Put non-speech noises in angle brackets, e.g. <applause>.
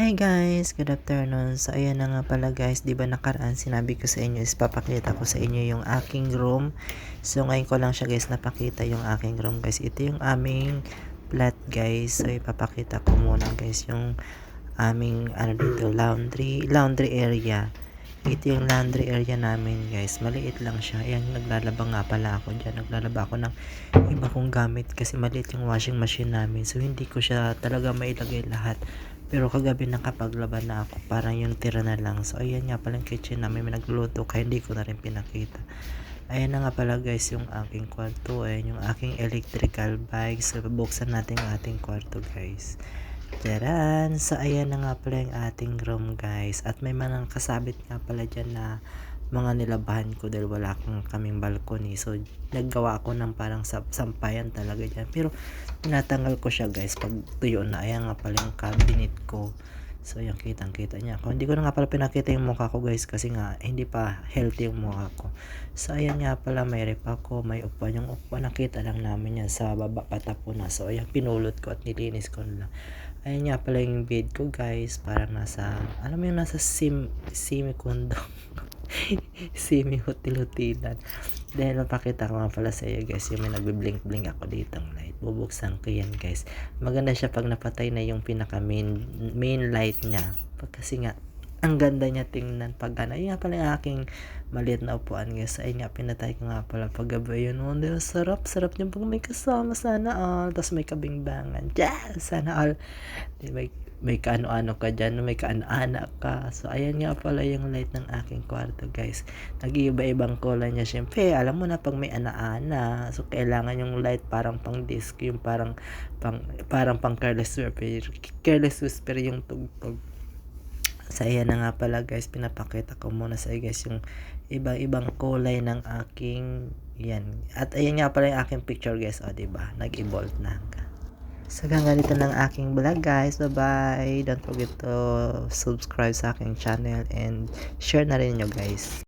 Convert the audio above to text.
Hi guys, good afternoon. So ayan na nga pala guys, 'di ba nakaraan sinabi ko sa inyo is papakita ko sa inyo yung aking room. So ngayon ko lang siya guys napakita yung aking room guys. Ito yung aming flat guys. So ipapakita ko muna guys yung aming ano dito laundry, laundry area. Ito yung laundry area namin guys. Maliit lang siya. Ayan, naglalaba nga pala ako dyan. Naglalaba ako ng iba kong gamit kasi maliit yung washing machine namin. So hindi ko siya talaga mailagay lahat. Pero kagabi nakapaglaba na ako. Parang yung tira na lang. So ayan nga pala yung kitchen namin. May nagluluto kaya hindi ko na rin pinakita. Ayan na nga pala guys yung aking kwarto. Ayan yung aking electrical bike. So bubuksan natin yung ating kwarto guys. Charan! So, ayan na nga pala yung ating room guys. At may mga kasabit nga pala dyan na mga nilabahan ko dahil wala kang kaming balcony. So, naggawa ako ng parang sampayan talaga dyan. Pero, tinatanggal ko siya guys pag tuyo na. Ayan nga pala yung cabinet ko. So, yung kitang kita niya ako. Hindi ko na nga pala pinakita yung mukha ko guys kasi nga hindi pa healthy yung mukha ko. So, ayan nga pala may rep ako, may upuan. Yung upuan nakita lang namin yan sa baba patapo na. So, ayan pinulot ko at nilinis ko na lang. Ayan nga pala yung bed ko guys. Parang nasa, alam mo yung nasa sim, <laughs> <laughs> semi-condo. semi-hotel-hotelan. Dahil mapakita ko nga pala sa iyo guys, yung may nagbe-blink-blink ako dito ng light. Bubuksan ko yan guys. Maganda siya pag napatay na yung pinaka main, main light niya. Pag kasi nga, ang ganda niya tingnan pag ano. Yun nga pala yung aking maliit na upuan guys. Ayun nga, pinatay ko nga pala pag gabi yun. Oh, diba, sarap, sarap niya pag may kasama. Sana all. Tapos may kabingbangan. Yeah, sana all. Di ba, may kaano-ano ka dyan, may kaano-ana ka. So, ayan nga pala yung light ng aking kwarto, guys. Nag-iiba-ibang kulay niya. Siyempre, alam mo na pag may ana-ana, so kailangan yung light parang pang disc, yung parang pang, parang pang careless whisper. Careless whisper yung tugtog. So, ayan na nga pala, guys. Pinapakita ko muna sa guys, yung ibang-ibang kulay ng aking yan. At ayan nga pala yung aking picture, guys. O, diba? Nag-evolve na. So, hanggang ganito ng aking vlog guys. Bye-bye. Don't forget to subscribe sa aking channel and share na rin nyo guys.